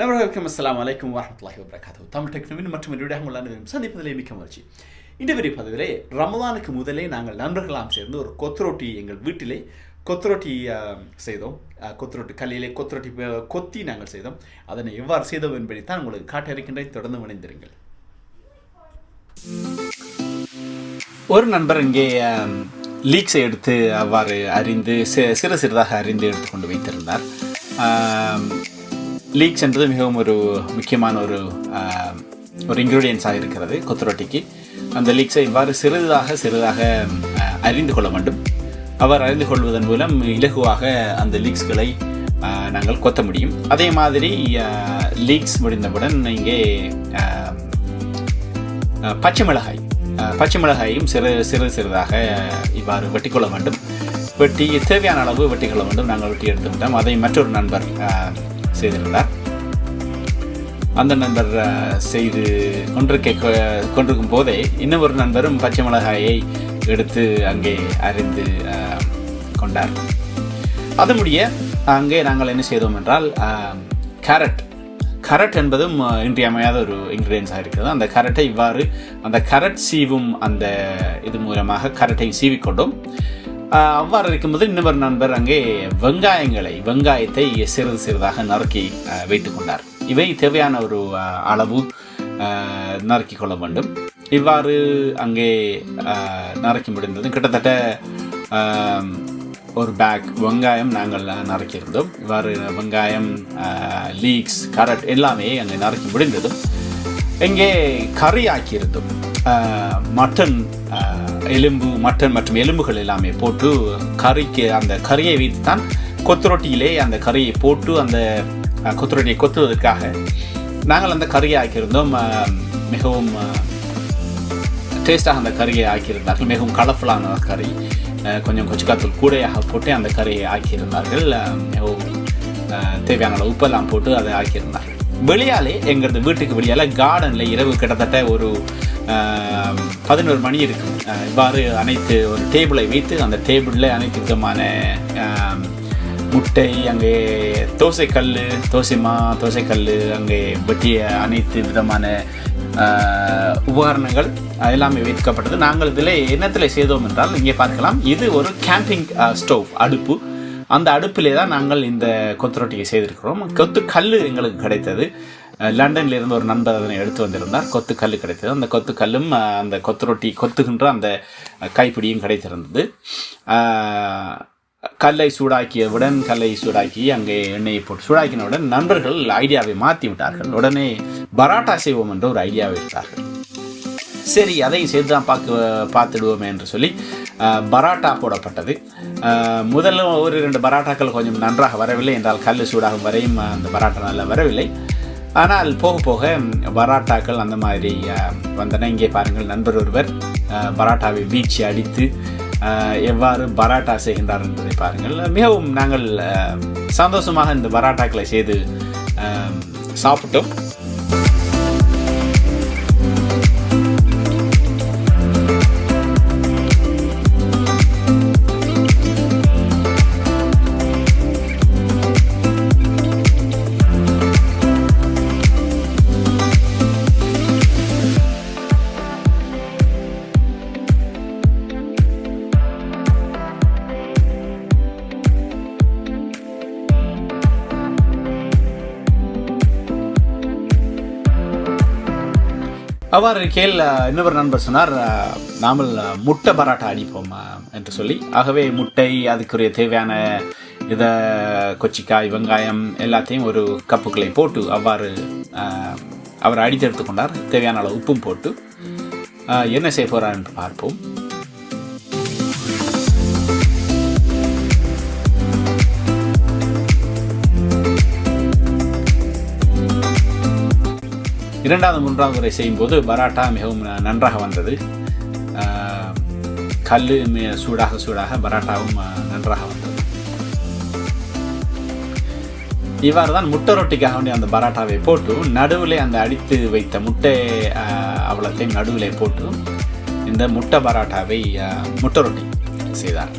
நபர்களுக்கும் அஸ்லாம் அலைக்கும் வரமத்துல்லாஹி வபரகாத்து தமிழ் டெக்னவின் மற்றும் என்னுடைய உங்கள் அனைவரும் சந்திப்பதிலே மிக்க மகிழ்ச்சி. இந்த வரி பதிவிலே ரமலானுக்கு முதலே நாங்கள் நண்பர்களாம் சேர்ந்து ஒரு கொத்ரோட்டி எங்கள் வீட்டிலே கொத்ரோட்டி செய்தோம். கொத்ரோட்டி கல்லிலே கொத்ரோட்டி கொத்தி நாங்கள் செய்தோம். அதனை எவ்வாறு செய்தோம் என்பதை தான் உங்களுக்கு காட்ட இருக்கின்றேன் தொடர்ந்து இணைந்திருங்கள். ஒரு நண்பர் இங்கே லீக்ஸை எடுத்து அவ்வாறு அறிந்து சிறு சிறிதாக அறிந்து எடுத்துக்கொண்டு வைத்திருந்தார். லீக்ஸ் என்பது மிகவும் ஒரு முக்கியமான ஒரு ஒரு இன்க்ரீடியன்ஸாக இருக்கிறது கொத்துரொட்டிக்கு. அந்த லீக்ஸை இவ்வாறு சிறிதாக சிறிதாக அறிந்து கொள்ள வேண்டும். அவர் அறிந்து கொள்வதன் மூலம் இலகுவாக அந்த லீக்ஸ்களை நாங்கள் கொத்த முடியும். அதே மாதிரி லீக்ஸ் முடிந்தவுடன் இங்கே பச்சை மிளகாய் பச்சை மிளகாயும் சிறு சிறு சிறிதாக இவ்வாறு வெட்டிக்கொள்ள வேண்டும். வெட்டி தேவையான அளவு வெட்டிக்கொள்ள வேண்டும். நாங்கள் வெட்டி எடுத்து விட்டோம் அதை மற்றொரு நண்பர் செய்திருந்தார் அந்த நண்பர் செய்து கொண்டிருக்க கொண்டிருக்கும் போதே இன்னும் ஒரு நண்பரும் பச்சை மிளகாயை எடுத்து அங்கே அறிந்து கொண்டார். அது முடிய அங்கே நாங்கள் என்ன செய்தோம் என்றால் கேரட் கரட் என்பதும் இன்றியமையாத ஒரு இன்க்ரீடியன்ஸாக இருக்கிறது. அந்த கரட்டை இவ்வாறு அந்த கரட் சீவும் அந்த இது மூலமாக கரட்டை சீவிக்கொண்டோம். அவ்வாறு இருக்கும்போது இன்னொரு நண்பர் அங்கே வெங்காயங்களை வெங்காயத்தை சிறிது சிறிதாக நறுக்கி வைத்து வைத்துக் கொண்டார். இவை தேவையான ஒரு அளவு நறுக்கி கொள்ள வேண்டும். இவ்வாறு அங்கே நறுக்கி முடிந்தது கிட்டத்தட்ட ஒரு பேக் வெங்காயம் நாங்கள் நறுக்கியிருந்தோம். இவ்வாறு வெங்காயம் லீக்ஸ் கரட் எல்லாமே அங்கே நறுக்கி முடிந்ததும் இங்கே கறி ஆக்கியிருந்தோம் மட்டன் எலும்பு மட்டன் மற்றும் எலும்புகள் எல்லாமே போட்டு கறிக்கு அந்த கறியை வைத்து தான் கொத்துரொட்டியிலே அந்த கறியை போட்டு அந்த கொத்துரொட்டியை கொத்துவதற்காக நாங்கள் அந்த கறியை ஆக்கியிருந்தோம். மிகவும் டேஸ்ட்டாக டேஸ்டாக அந்த கறியை ஆக்கியிருந்தார்கள். மிகவும் கலர்ஃபுல்லான கறி. கொஞ்சம் கொச்சிக்காத்தூள் கூடையாக போட்டு அந்த கறியை ஆக்கியிருந்தார்கள். மிகவும் தேவையான அளவு உப்பெல்லாம் போட்டு அதை ஆக்கியிருந்தார்கள். வெளியாலே எங்களது வீட்டுக்கு வெளியால் கார்டனில் இரவு கிட்டத்தட்ட ஒரு பதினோரு மணி இருக்கும். இவ்வாறு அனைத்து ஒரு டேபிளை வைத்து அந்த டேபிளில் அனைத்து விதமான முட்டை அங்கே தோசைக்கல் தோசைமா தோசைக்கல் அங்கே வெட்டிய அனைத்து விதமான உபகரணங்கள் எல்லாமே வைக்கப்பட்டது. நாங்கள் இதில் என்னத்தில் செய்தோம் என்றால் இங்கே பார்க்கலாம். இது ஒரு கேம்பிங் ஸ்டோவ் அடுப்பு. அந்த அடுப்பிலே தான் நாங்கள் இந்த கொத்துரொட்டியை செய்திருக்கிறோம். கொத்து கல் எங்களுக்கு கிடைத்தது. லண்டன்ல இருந்து ஒரு நண்பர் அதனை எடுத்து வந்திருந்தார். கொத்து கல் கிடைத்தது. அந்த கொத்து கல்லும் அந்த கொத்து ரொட்டி கொத்துகின்ற அந்த கைப்பிடியும் கிடைத்திருந்தது. கல்லை சூடாக்கியவுடன் கல்லை சூடாக்கி அங்கே எண்ணெயை போட்டு சூடாக்கினவுடன் நண்பர்கள் ஐடியாவை மாற்றி விட்டார்கள். உடனே பராட்டா செய்வோம் என்ற ஒரு ஐடியாவை விட்டார்கள் சரி அதையும் சேர்த்து தான் பார்க்க பார்த்துடுவோமே என்று சொல்லி பராட்டா போடப்பட்டது. முதல்ல ஒரு ரெண்டு பராட்டாக்கள் கொஞ்சம் நன்றாக வரவில்லை. என்றால் கல் சூடாகும் வரையும் அந்த பராட்டா நல்லா வரவில்லை. ஆனால் போக போக பராட்டாக்கள் அந்த மாதிரி வந்தன. இங்கே பாருங்கள் நண்பர் ஒருவர் பராட்டாவை வீச்சு அடித்து எவ்வாறு பராட்டா செய்கின்றார் என்பதை பாருங்கள். மிகவும் நாங்கள் சந்தோஷமாக இந்த பராட்டாக்களை செய்து சாப்பிட்டோம். அவ்வாறு இருக்கையில் இன்னொரு நண்பர் சொன்னார் நாமல் முட்டை பராட்டா அடிப்போம் என்று சொல்லி. ஆகவே முட்டை அதுக்குரிய தேவையான இதை கொச்சிக்காய் வெங்காயம் எல்லாத்தையும் ஒரு கப்புக்களை போட்டு அவ்வாறு அவர் அடித்தெடுத்து கொண்டார். தேவையான அளவு உப்பும் போட்டு. என்ன செய்ய போகிறார் என்று பார்ப்போம். இரண்டாவது மூன்றாவது முறை செய்யும்போது பராட்டா மிகவும் நன்றாக வந்தது. கல் சூடாக சூடாக பராட்டாவும் நன்றாக வந்தது. இவ்வாறு தான் முட்டை ரொட்டிக்காக வேண்டிய அந்த பராட்டாவை போட்டு நடுவில் அந்த அடித்து வைத்த முட்டை அஹ், நடுவில் போட்டு இந்த முட்டை பராட்டாவை முட்டை ரொட்டி செய்தார்.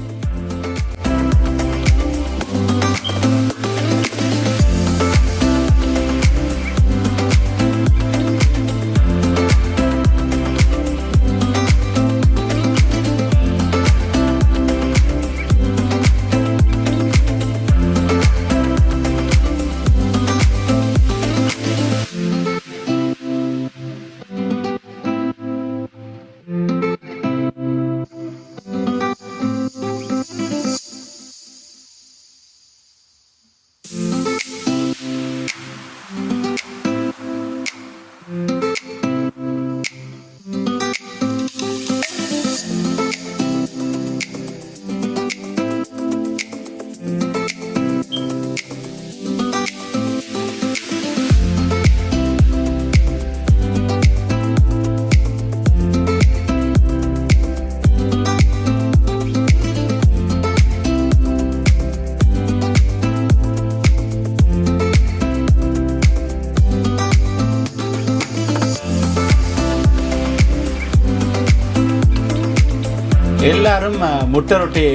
எல்லாரும் முட்டை ரொட்டியை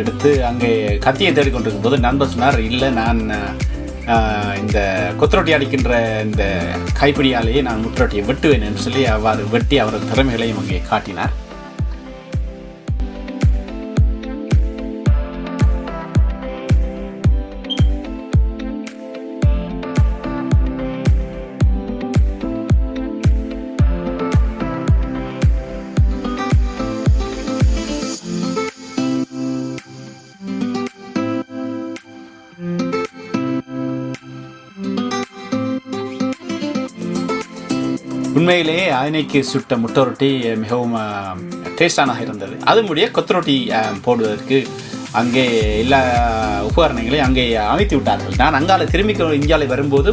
எடுத்து அங்கே கத்தியை தேடிக்கொண்டிருக்கும் போது நண்பர் சொன்னார் இல்லை நான் இந்த கொத்தரொட்டி அடிக்கின்ற இந்த கைப்பிடியாலேயே நான் முட்டை ரொட்டியை வெட்டுவேன் என்று சொல்லி அவ்வாறு வெட்டி அவரது திறமைகளையும் அங்கே காட்டினார். உண்மையிலேயே ஆயனைக்கு சுட்ட முட்டை ரொட்டி மிகவும் டேஸ்டானாக இருந்தது. அது முடிய கொத்தரொட்டி போடுவதற்கு அங்கே எல்லா உபகரணங்களையும் அங்கே அமைத்து விட்டார்கள். நான் அங்கால திரும்பி இந்தியாவில் வரும்போது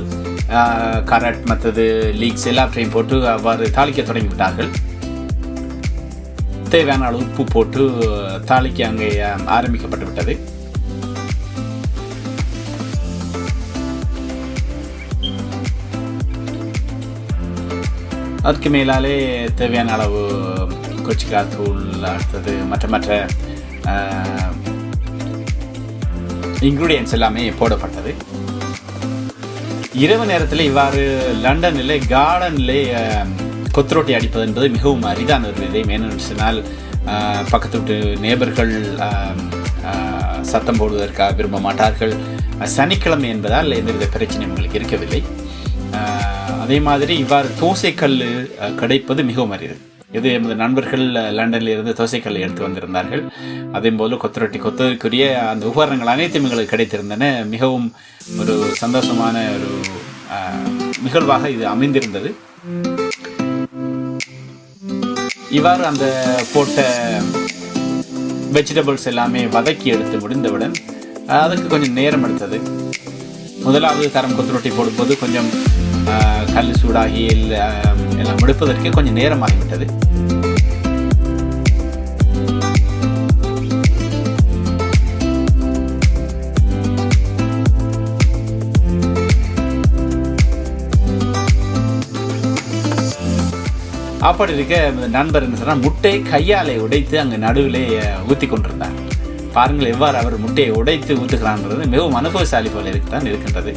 கரட் மற்றது லீக்ஸ் எல்லாவற்றையும் போட்டு அவ்வாறு தாளிக்க தொடங்கி விட்டார்கள். தேவையான உப்பு போட்டு தாளிக்க அங்கே ஆரம்பிக்கப்பட்டு விட்டது. அதுக்கு மேலாலே தேவையான அளவு கொச்சிக்கா தூள் அடுத்தது மற்ற மற்ற இன்க்ரீடியன்ஸ் எல்லாமே போடப்பட்டது. இரவு நேரத்தில் இவ்வாறு லண்டனில் கார்டனில் கொத்துரோட்டி அடிப்பது என்பது மிகவும் அரிதான ஒரு விதை. ஏனென்று சொன்னால் பக்கத்து வீட்டு நேபர்கள் சத்தம் போடுவதற்காக விரும்ப மாட்டார்கள். சனிக்கிழமை என்பதால் எந்தவித பிரச்சனையும் உங்களுக்கு இருக்கவில்லை. அதே மாதிரி இவ்வாறு தோசைக்கல் கிடைப்பது மிகவும் அரிது. இது எமது நண்பர்கள் லண்டனில் இருந்து தோசைக்கல் எடுத்து வந்திருந்தார்கள். அதே போல கொத்தரொட்டி கொத்ததற்குரிய அந்த உபகரணங்கள் அனைத்தும் எங்களுக்கு கிடைத்திருந்தன. மிகவும் ஒரு சந்தோஷமான ஒரு நிகழ்வாக இது அமைந்திருந்தது. இவ்வாறு அந்த போட்ட வெஜிடபிள்ஸ் எல்லாமே வதக்கி எடுத்து முடிந்தவுடன் அதுக்கு கொஞ்சம் நேரம் எடுத்தது. முதலாவது தரம் கொத்து ரொட்டி போடும்போது கொஞ்சம் கல் சூடாகி எல்லாம் முடிப்பதற்கே கொஞ்சம் நேரமாகிவிட்டது. அப்படி இருக்க நண்பர் என்ன சொன்னால் முட்டையை கையாலே உடைத்து அங்கே நடுவிலே ஊற்றி கொண்டிருந்தார். பாருங்கள் எவ்வாறு அவர் முட்டையை உடைத்து ஊத்துகிறான்றது மிகவும் அனுபவசாலி போல இருக்குதான் இருக்கின்றது.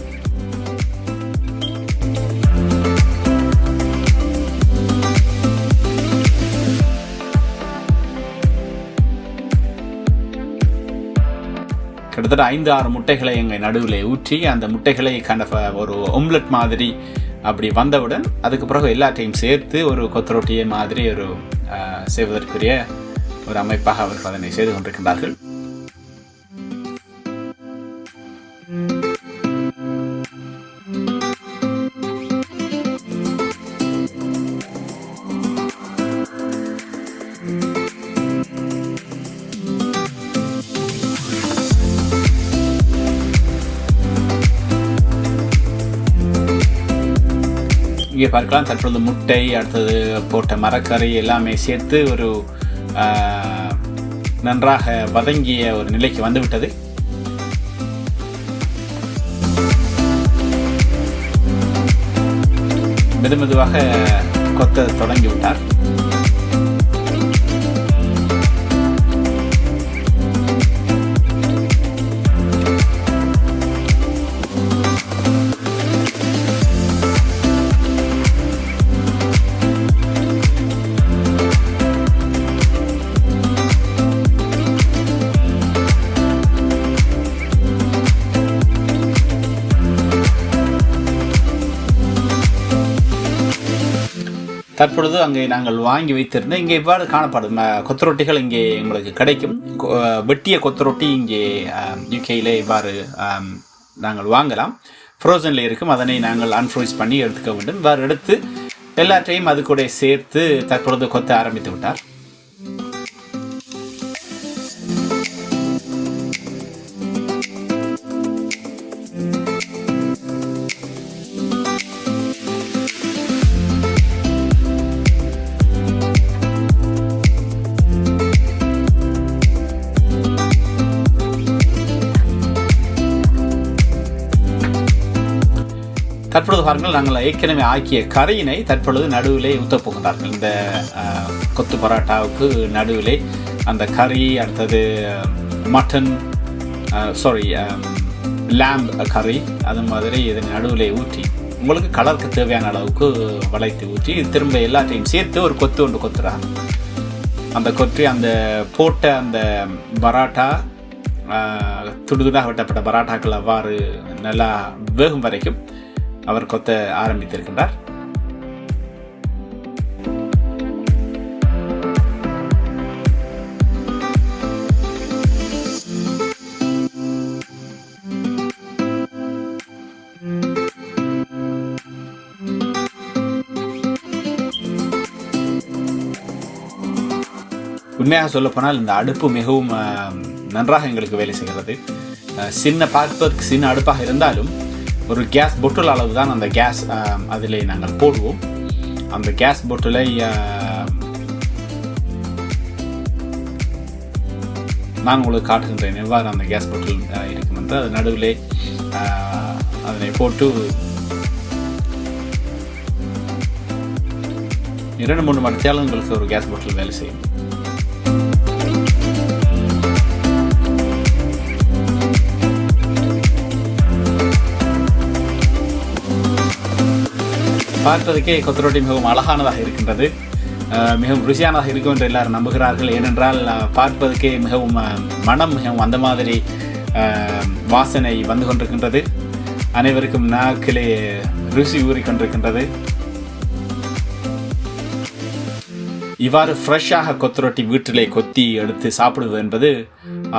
கிட்டத்தட்ட ஐந்து ஆறு முட்டைகளை எங்கள் நடுவில் ஊற்றி அந்த முட்டைகளை கண்ட ஒரு ஒம்லெட் மாதிரி அப்படி வந்தவுடன் அதுக்கு பிறகு எல்லாத்தையும் சேர்த்து ஒரு கொத்தரொட்டியை மாதிரி ஒரு செய்வதற்குரிய ஒரு அமைப்பாக அவர்கள் அதனை செய்து கொண்டிருக்கின்றார்கள். இங்கே பார்க்கலாம். தற்பொழுது முட்டை அடுத்தது போட்ட மரக்கறி எல்லாமே சேர்த்து ஒரு நன்றாக வதங்கிய ஒரு நிலைக்கு வந்துவிட்டது. மெதுமெதுவாக கொத்த தொடங்கிவிட்டார். தற்பொழுது அங்கே நாங்கள் வாங்கி வைத்திருந்தோம் இங்கே இவ்வாறு காணப்படும் கொத்தரொட்டிகள் கொத்துரொட்டிகள் இங்கே எங்களுக்கு கிடைக்கும். கொ- வெட்டிய கொத்துரொட்டி இங்கே யூகேயில் இவ்வாறு நாங்கள் வாங்கலாம். ஃப்ரோசனில் இருக்கும். அதனை நாங்கள் அன்ஃப்ரோஸ் பண்ணி எடுத்துக்க வேண்டும். இவ்வாறு எடுத்து எல்லாற்றையும் அது கூட சேர்த்து தற்பொழுது கொத்த ஆரம்பித்து விட்டார். தற்பொழுது பாருங்கள் நாங்கள் ஏற்கனவே ஆக்கிய கறியினை தற்பொழுது நடுவிலே ஊற்றப் போகிறார்கள் இந்த கொத்து பரோட்டாவுக்கு நடுவிலே அந்த கறி அடுத்தது மட்டன் சாரி லேம்ப் கறி அது மாதிரி இதன் நடுவிலே ஊற்றி உங்களுக்கு கலருக்கு தேவையான அளவுக்கு வளைத்து ஊற்றி திரும்ப எல்லாத்தையும் சேர்த்து ஒரு கொத்து ஒன்று கொத்துறாங்க. அந்த கொற்றி அந்த போட்ட அந்த பராட்டா துடுதுடாக வெட்டப்பட்ட பராட்டாக்கள் அவ்வாறு நல்லா வேகும் வரைக்கும் அவர் கொத்த ஆரம்பித்திருக்கின்றார். உண்மையாக சொல்லப்போனால் இந்த அடுப்பு மிகவும் நன்றாக எங்களுக்கு வேலை செய்கிறது. சின்ன பார்ப்பதற்கு சின்ன அடுப்பாக இருந்தாலும் ஒரு கேஸ் பொட்டில் அளவு தான் அந்த கேஸ் அதில் நாங்கள் போடுவோம். அந்த கேஸ் பொட்டிலை நான் உங்களுக்கு காட்டுகின்றேன். எவ்வாறு அந்த கேஸ் பொட்டில் இருக்கும் என்று. அது நடுவில் அதனை போட்டு இரண்டு மூன்று மணி நேரம் உங்களுக்கு ஒரு கேஸ் பொட்டில் வேலை செய்யும். பார்ப்பதற்கே கொத்தரோட்டி மிகவும் அழகானதாக இருக்கின்றது. மிகவும் ருசியானதாக இருக்கும் என்று எல்லாரும் நம்புகிறார்கள். ஏனென்றால் பார்ப்பதற்கே மிகவும் மனம் மிகவும் அந்த மாதிரி வாசனை வந்து கொண்டிருக்கின்றது. அனைவருக்கும் நாக்கிலே ருசி ஊறிக்கொண்டிருக்கின்றது இவ்வாறு ஃப்ரெஷ்ஷாக கொத்தரொட்டி வீட்டிலே கொத்தி எடுத்து சாப்பிடுவது என்பது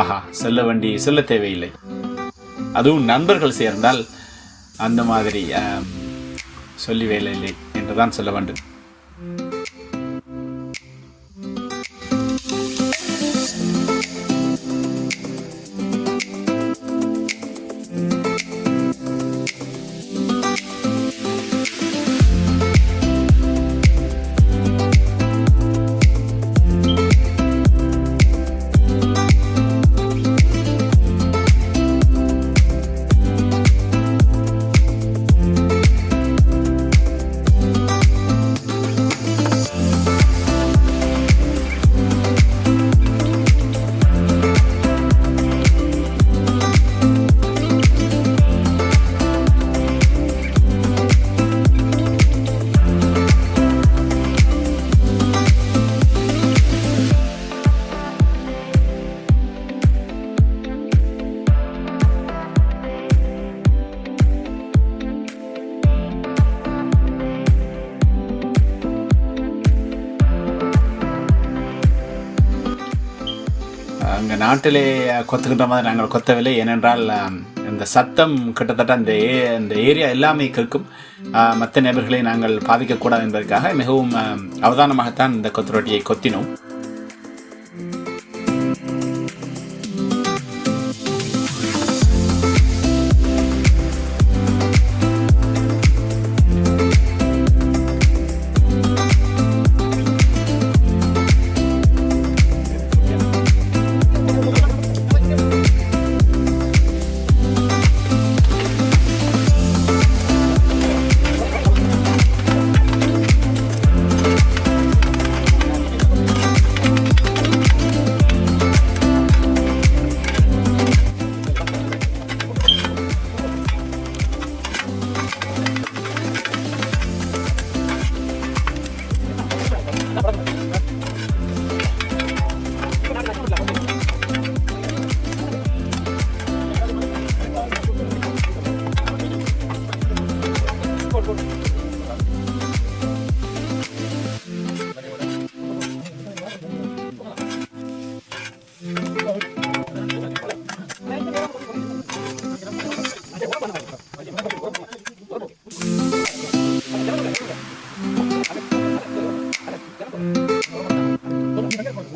ஆஹா செல்ல வண்டி செல்ல தேவையில்லை. அதுவும் நண்பர்கள் சேர்ந்தால் அந்த மாதிரி சொல்லி வேலை இல்லை என்றுதான் சொல்ல வேண்டும். நாட்டிலே கொத்துக்கின்ற மாதிரி நாங்கள் கொத்தவில்லை. ஏனென்றால் இந்த சத்தம் கிட்டத்தட்ட அந்த ஏ அந்த ஏரியா எல்லாமே கேட்கும். மற்ற நபர்களை நாங்கள் பாதிக்கக்கூடாது என்பதற்காக மிகவும் அவதானமாகத்தான் இந்த கொத்து ரொட்டியை கொத்தினோம்.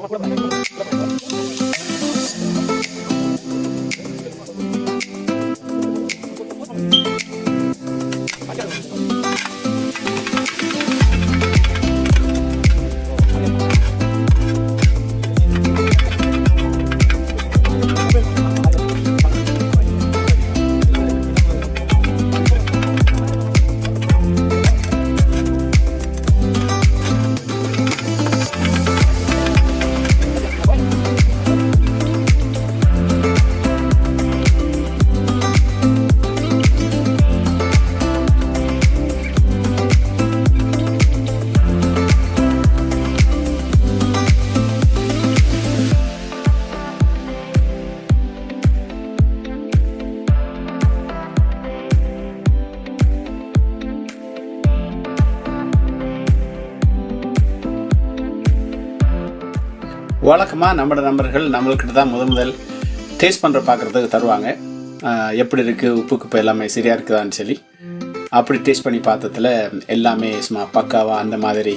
我。வழக்கமாக நம்மளோட நண்பர்கள் நம்மள்கிட்ட தான் முத முதல் டேஸ்ட் பண்ணுற பார்க்குறதுக்கு தருவாங்க. எப்படி இருக்குது உப்பு குப்பை எல்லாமே சரியாக இருக்குதான்னு சொல்லி. அப்படி டேஸ்ட் பண்ணி பார்த்ததுல எல்லாமே சும்மா பக்காவாக அந்த மாதிரி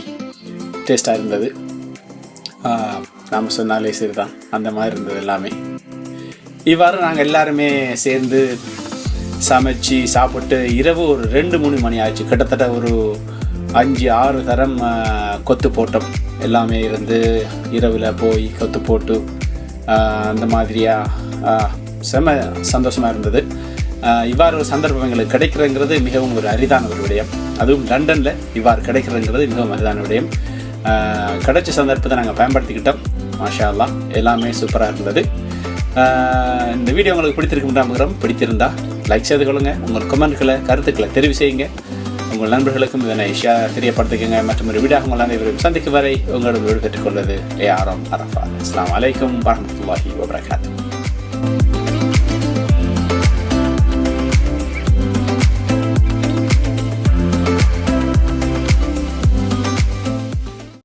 டேஸ்ட்டாக இருந்தது. நாம் சொன்னாலே சரி தான் அந்த மாதிரி இருந்தது எல்லாமே. இவ்வாறு நாங்கள் எல்லாருமே சேர்ந்து சமைச்சு சாப்பிட்டு இரவு ஒரு ரெண்டு மூணு மணி ஆச்சு. கிட்டத்தட்ட ஒரு அஞ்சு ஆறு தரம் கொத்து போட்டோம். எல்லாமே இருந்து இரவில் போய் கொத்து போட்டு அந்த மாதிரியாக செம சந்தோஷமாக இருந்தது. இவ்வாறு ஒரு சந்தர்ப்பம் எங்களுக்கு மிகவும் ஒரு அரிதான ஒரு விடயம். அதுவும் லண்டனில் இவ்வாறு கிடைக்கிறங்கிறது மிகவும் அரிதான விடயம். கிடைச்ச சந்தர்ப்பத்தை நாங்கள் பயன்படுத்திக்கிட்டோம். மாஷா எல்லாமே சூப்பராக இருந்தது. இந்த வீடியோ உங்களுக்கு பிடித்திருக்கும் நம்புகிறோம். பிடித்திருந்தா லைக் செய்து கொள்ளுங்க. உங்கள் கமெண்ட்களை கருத்துக்களை தெரிவு செய்யுங்க. உங்கள் நண்பர்களுக்கும் இதனை ஷேர் தெரியப்படுத்திக்கங்க மற்றும் ஒரு வீடாக உங்கள் அனைவரும் சந்திக்கும் வரை உங்களிடம் விடுபட்டுக் கொள்வது ஏ ஆரம் அரஃபா. அஸ்லாம் வலைக்கம் வரமத்துல்லாஹி வபரகாத்து